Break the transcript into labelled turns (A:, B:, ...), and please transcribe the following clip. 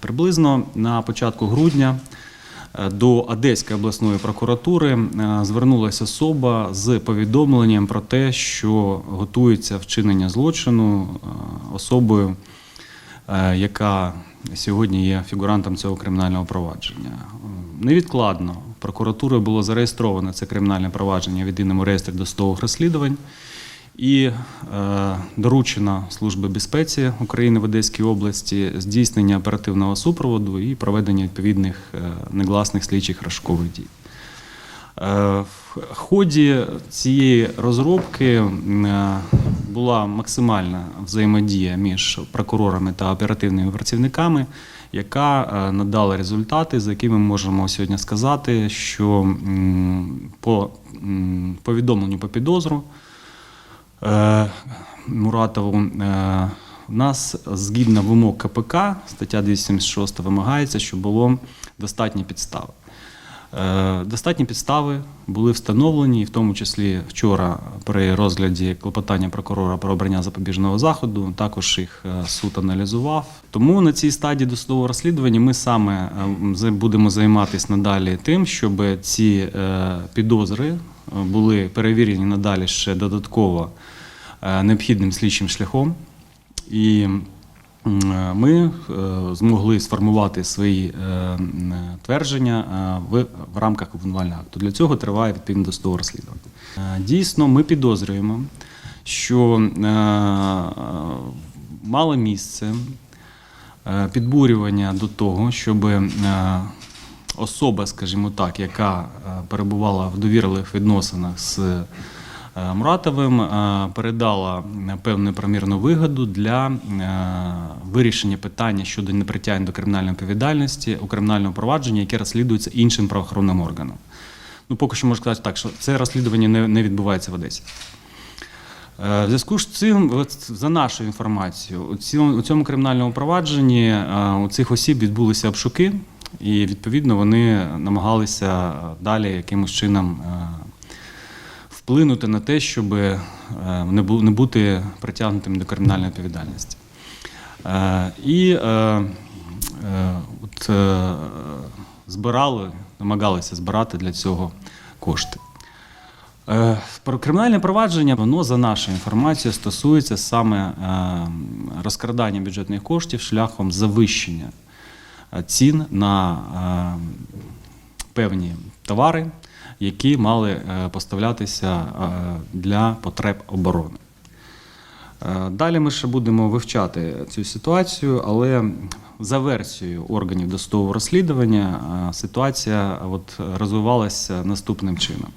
A: Приблизно на початку грудня е, до Одеської обласної прокуратури е, звернулася особа з повідомленням про те, що готується вчинення злочину е, особою, яка сьогодні є фігурантом цього кримінального провадження. Невідкладно прокуратурою було зареєстровано це кримінальне провадження в єдиному реєстрі досудових розслідувань і е, доручено Службі безпеці України в Одеській області здійснення оперативного супроводу і проведення відповідних е, негласних слідчих розшукових дій. Е, В ході цієї розробки була максимальна взаємодія між прокурорами та оперативними працівниками, яка надала результати, за якими ми можемо сьогодні сказати, що по повідомленню по підозру Муратову е, у нас згідно вимог КПК, стаття 276 вимагається, щоб було достатні підстави. Е, Достатні підстави були встановлені, в тому числі вчора при розгляді клопотання прокурора про обрання запобіжного заходу. Також їх е, суд аналізував. Тому на цій стадії досудового розслідування ми саме е, будемо займатися надалі тим, щоб ці е, підозри е, були перевірені надалі ще додатково е, необхідним слідчим шляхом. І е, ми е, змогли сформувати свої твердження в, рамках обвинувального акту. Для цього триває відповідно досудове розслідування. Е, Дійсно, ми підозрюємо, що мало місце підбурювання до того, щоб особа, скажімо так, яка е, перебувала в довірливих відносинах з е, Муратовим, е, передала певну промірну вигоду для вирішення питання щодо непритягнення до кримінальної відповідальності у кримінальному провадженні, яке розслідується іншим правоохоронним органом. Ну, поки що можу сказати так, що це розслідування не, не відбувається в Одесі. В зв'язку з цим, за нашою інформацією, у цьому, кримінальному провадженні у цих осіб відбулися обшуки, і відповідно вони намагалися е, далі якимось чином е, вплинути на те, щоб е, не бути притягнутим до кримінальної відповідальності. І от, збирали, намагалися збирати для цього кошти. Про кримінальне провадження, воно за нашою інформацією стосується саме розкрадання бюджетних коштів шляхом завищення цін на е, певні товари, які мали е, поставлятися е, для потреб оборони. Е, Далі ми ще будемо вивчати цю ситуацію, але за версією органів досудового розслідування е, ситуація от розвивалася наступним чином.